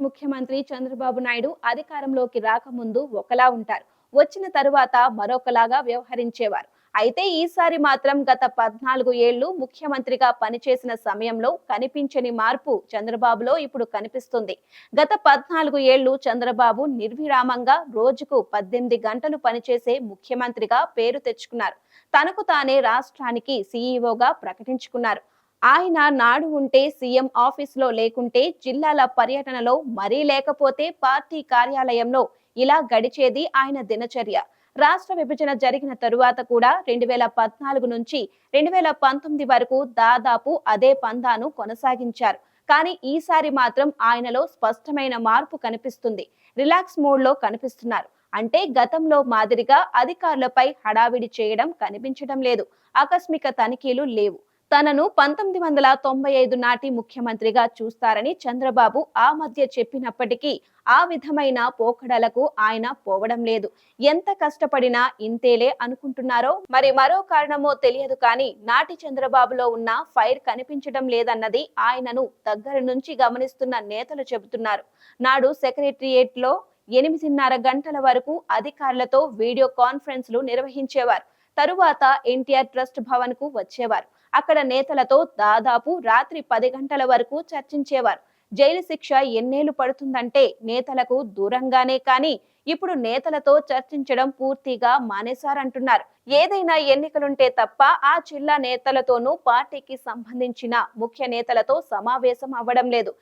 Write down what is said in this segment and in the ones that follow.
ముఖ్యమంత్రి చంద్రబాబు నాయుడు అధికారంలోకి రాకముందు ఒకలా ఉంటారు. వచ్చిన తరువాత మరొకలాగా వ్యవహరించేవారు. అయితే ఈసారి మాత్రం గత పద్నాలుగు ఏళ్ళు ముఖ్యమంత్రిగా పనిచేసిన సమయంలో కనిపించని మార్పు చంద్రబాబులో ఇప్పుడు కనిపిస్తుంది. గత పద్నాలుగు ఏళ్ళు చంద్రబాబు నిర్విరామంగా రోజుకు పద్దెనిమిది గంటలు పనిచేసే ముఖ్యమంత్రిగా పేరు తెచ్చుకున్నారు. తనకు తానే రాష్ట్రానికి సీఈఓగా ప్రకటించుకున్నారు. ఆయన నాడు ఉంటే సీఎం ఆఫీసులో లేకుంటే జిల్లాల పర్యటనలో మరీ లేకపోతే పార్టీ కార్యాలయంలో ఇలా గడిచేది ఆయన దినచర్య. రాష్ట్ర విభజన జరిగిన తరువాత కూడా రెండు వేల పద్నాలుగు నుంచి రెండు వేల పంతొమ్మిది వరకు దాదాపు అదే పందాను కొనసాగించారు. కానీ ఈసారి మాత్రం ఆయనలో స్పష్టమైన మార్పు కనిపిస్తుంది. రిలాక్స్ మూడ్లో కనిపిస్తున్నారు. అంటే గతంలో మాదిరిగా అధికారులపై హడావిడి చేయడం కనిపించడం లేదు. ఆకస్మిక తనిఖీలు లేవు. తనను పంతొమ్మిది వందల తొంభై ఐదు నాటి ముఖ్యమంత్రిగా చూస్తారని చంద్రబాబు ఆ మధ్య చెప్పినప్పటికీ ఆ విధమైన పోకడలకు ఆయన పోవడం లేదు. ఎంత కష్టపడినా ఇంతేలే అనుకుంటున్నారో మరి మరో కారణమో తెలియదు కానీ నాటి చంద్రబాబులో ఉన్న ఫైర్ కనిపించడం లేదన్నది ఆయనను దగ్గర నుంచి గమనిస్తున్న నేతలు చెబుతున్నారు. నాడు సెక్రటరియేట్లో ఎనిమిదిన్నర గంటల వరకు అధికారులతో వీడియో కాన్ఫరెన్స్లు నిర్వహించేవారు. తరువాత ఎన్టీఆర్ ట్రస్ట్ భవన్కు వచ్చేవారు. అక్కడ నేతలతో దాదాపు రాత్రి పది గంటల వరకు చర్చించేవారు. జైలు శిక్ష ఎన్నేళ్ళు పడుతుందంటే నేతలకు దూరంగానే కానీ ఇప్పుడు నేతలతో చర్చించడం పూర్తిగా మానేశారంటున్నారు. ఏదైనా ఎన్నికలుంటే తప్ప ఆ జిల్లా నేతలతోనూ పార్టీకి సంబంధించిన ముఖ్య నేతలతో సమావేశం అవ్వడం లేదు.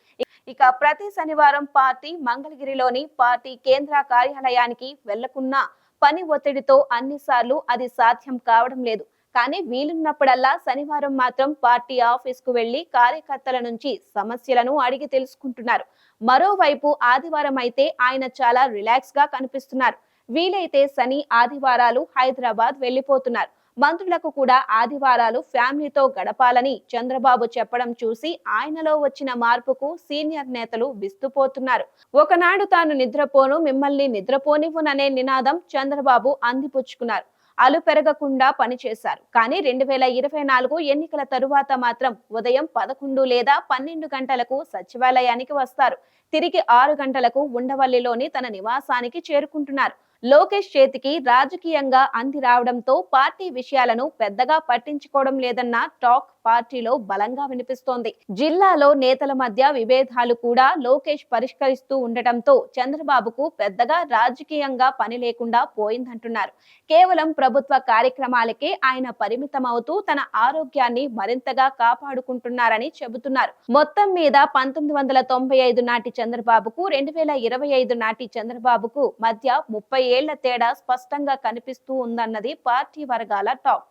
ఇక ప్రతి శనివారం పార్టీ మంగళగిరిలోని పార్టీ కేంద్ర కార్యాలయానికి వెళ్ళకున్నా పని ఒత్తిడితో అన్నిసార్లు అది సాధ్యం కావడం లేదు. కానీ వీలున్నప్పుడల్లా శనివారం మాత్రం పార్టీ ఆఫీస్కు వెళ్ళి కార్యకర్తల నుంచి సమస్యలను అడిగి తెలుసుకుంటున్నారు. మరోవైపు ఆదివారం అయితే ఆయన చాలా రిలాక్స్గా కనిపిస్తున్నారు. వీలైతే శని ఆదివారాలు హైదరాబాద్ వెళ్ళిపోతున్నారు మంత్రులకు కూడా ఆదివారాలు ఫ్యామిలీతో గడపాలని చంద్రబాబు చెప్పడం చూసి ఆయనలో వచ్చిన మార్పుకు సీనియర్ నేతలు విస్తుపోతున్నారు. ఒకనాడు తాను నిద్రపోను మిమ్మల్ని నిద్రపోనివ్వననే నినాదం చంద్రబాబు అందిపుచ్చుకున్నారు. అలు పెరగకుండా పనిచేశారు కానీ రెండు వేల ఇరవై నాలుగు ఎన్నికల తరువాత మాత్రం ఉదయం పదకొండు లేదా పన్నెండు గంటలకు సచివాలయానికి వస్తారు. తిరిగి ఆరు గంటలకు ఉండవల్లిలోని తన నివాసానికి చేరుకుంటున్నారు. లోకేష్ చేతికి రాజకీయంగా అంది రావడంతో పార్టీ విషయాలను పెద్దగా పట్టించుకోవడం లేదన్న టాక్ పార్టీలో బలంగా వినిపిస్తోంది. జిల్లాలో నేతల మధ్య విభేదాలు కూడా లోకేష్ పరిష్కరిస్తూ ఉండటంతో చంద్రబాబుకు పెద్దగా రాజకీయంగా పని లేకుండా పోయిందంటున్నారు. కేవలం ప్రభుత్వ కార్యక్రమాలకే ఆయన పరిమితమవుతూ తన ఆరోగ్యాన్ని మరింతగా కాపాడుకుంటున్నారని చెబుతున్నారు. మొత్తం మీద పంతొమ్మిది వందల తొంభై ఐదు నాటి చంద్రబాబుకు రెండు వేల ఇరవై ఐదు నాటి చంద్రబాబుకు మధ్య ముప్పై ఏళ్ళ తేడా స్పష్టంగా కనిపిస్తూ ఉందన్నది పార్టీ వర్గాల టాక్.